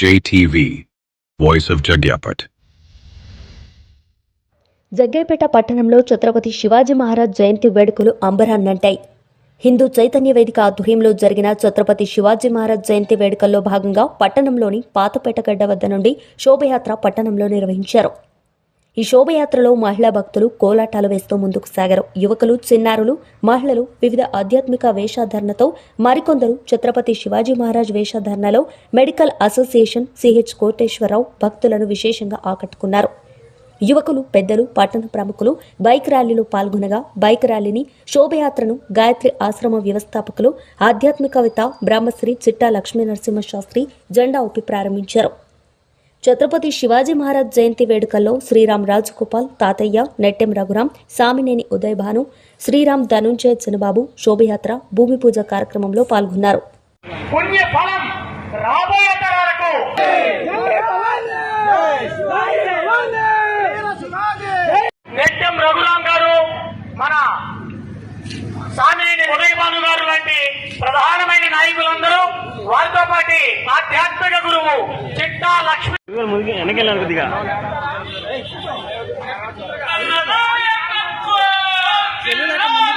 JTV, Voice of Jagyapat. Jaggaiahpet పట్టణంలో ఛత్రపతి శివాజీ మహారాజ్ జయంతి వేడుకలు అంబరాన్నంటాయి హిందూ చైతన్య వేదిక ఆధ్వర్యంలో జరిగిన ఛత్రపతి శివాజీ మహారాజ్ జయంతి వేడుకల్లో భాగంగా పట్టణంలోని పాతపేటగడ్డ వద్ద నుండి శోభయాత్ర పట్టణంలో నిర్వహించారు ఈ శోభయాత్రలో మహిళా భక్తులు కోలాటాలు వేస్తూ ముందుకు సాగారు. యువకులు చిన్నారులు మహిళలు వివిధ ఆధ్యాత్మిక వేషధారణతో మరికొందరు ఛత్రపతి శివాజీ మహారాజ్ వేషధారణలో మెడికల్ అసోసియేషన్ సిహెచ్ కోటేశ్వరరావు భక్తులను విశేషంగా ఆకట్టుకున్నారు. యువకులు పెద్దలు పట్టణ ప్రముఖులు బైక్ ర్యాలీలో పాల్గొనగా బైక్ ర్యాలీని శోభయాత్రను గాయత్రి ఆశ్రమ వ్యవస్థాపకులు ఆధ్యాత్మికవేత్త బ్రహ్మశ్రీ చిట్టా లక్ష్మీ నరసింహ శాస్త్రి జెండా ఊపి ప్రారంభించారు. ఛత్రపతి శివాజీ మహారాజ్ జయంతి వేడుకల్లో శ్రీరామ్ రాజగోపాల్ తాతయ్య నెట్టెం రఘురాం సామినేని ఉదయ్ భాను శ్రీరామ్ ధనుంజయ చినబాబు శోభయాత్ర భూమి పూజ కార్యక్రమంలో పాల్గొన్నారు. మన సామినేని ఉదయభాను గారు లాంటి ప్రధానమైన నాయకులందరూ వారితో పాటు ఆధ్యాత్మిక గురువు చిట్టా లక్ష్మి எனக்கு எல்லாம் இருக்குதுக்கா என்ன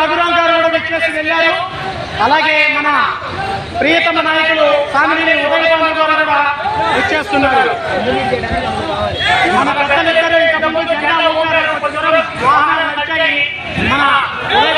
రఘురాం గారు కూడా విచ్చేసి వెళ్ళారు. అలాగే మన ప్రియతమ నాయకులు సామిరి ఉదయ స్వామి గారు కూడా వచ్చేస్తున్నారు. మన పెద్దలిద్దరూ ఇంతకుముందు జెండా ఊపారు వాహనాలు మన ఉదయ